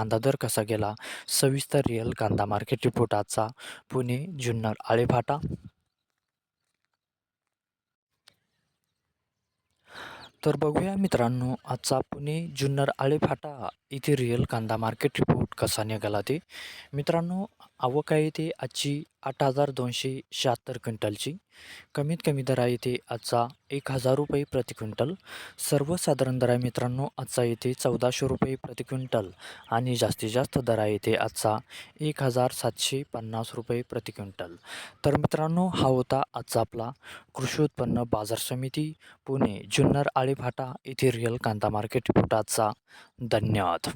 कांदा दर कसा गेला? सविस्तर रिअल कांदा मार्केट रिपोर्ट आजचा पुणे जुन्नर आळेफाटा. तर बघूया मित्रांनो आजचा पुणे जुन्नर आळेफाटा इथे रिअल कांदा मार्केट रिपोर्ट कसा निघाला ते. मित्रांनो आवक आहे ते आजची आठ हजार दोनशे शहात्तर क्विंटलची. कमीत कमी दर आहे ते आजचा एक हजार रुपये प्रति क्विंटल. सर्वसाधारण दर आहे मित्रांनो आजचा येथे चौदाशे रुपये प्रति क्विंटल. आणि जास्तीत जास्त दर आहे ते आजचा एक हजार सातशे पन्नास रुपये प्रति क्विंटल. तर मित्रांनो हा होता आजचा आपला कृषी उत्पन्न बाजार समिती पुणे जुन्नर आळेफाटा येथे रिअल कांदा मार्केट पुटाचा धन्यवाद.